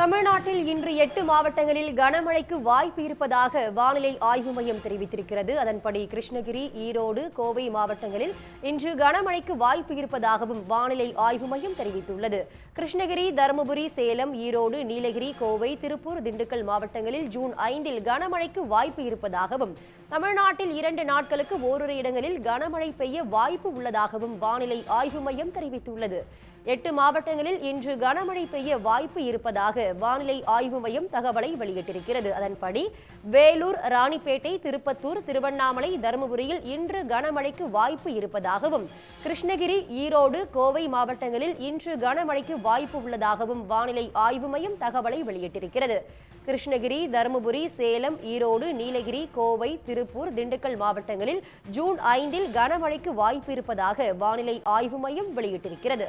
தமிழ்நாட்டில் இன்று எட்டு மாவட்டங்களில் கனமழைக்கு வாய்ப்பு இருப்பதாக வானிலை ஆய்வு மையம் தெரிவித்திருக்கிறது. அதன்படி கிருஷ்ணகிரி ஈரோடு கோவை மாவட்டங்களில் இன்று கனமழைக்கு வாய்ப்பு இருப்பதாகவும் வானிலை ஆய்வு மையம் தெரிவித்துள்ளது. கிருஷ்ணகிரி தருமபுரி சேலம் ஈரோடு நீலகிரி கோவை திருப்பூர் திண்டுக்கல் மாவட்டங்களில் ஜூன் ஐந்தில் கனமழைக்கு வாய்ப்பு இருப்பதாகவும் தமிழ்நாட்டில் இரண்டு நாட்களுக்கு ஓரிரு இடங்களில் கனமழை பெய்ய வாய்ப்பு உள்ளதாகவும் வானிலை ஆய்வு மையம் தெரிவித்துள்ளது. எட்டு மாவட்டங்களில் இன்று கனமழை பெய்ய வாய்ப்பு இருப்பதாக வானிலை ஆய்வு மையம் தகவலை வெளியிட்டிருக்கிறது. அதன்படி வேலூர் ராணிப்பேட்டை திருப்பத்தூர் திருவண்ணாமலை தருமபுரியில் இன்று கனமழைக்கு வாய்ப்பு இருப்பதாகவும் கிருஷ்ணகிரி ஈரோடு கோவை மாவட்டங்களில் இன்று கனமழைக்கு வாய்ப்பு உள்ளதாகவும் வானிலை ஆய்வு மையம் தகவலை வெளியிட்டிருக்கிறது. கிருஷ்ணகிரி தருமபுரி சேலம் ஈரோடு நீலகிரி கோவை திருப்பூர் திண்டுக்கல் மாவட்டங்களில் ஜூன் ஐந்தில் கனமழைக்கு வாய்ப்பு இருப்பதாக வானிலை ஆய்வு மையம் வெளியிட்டிருக்கிறது.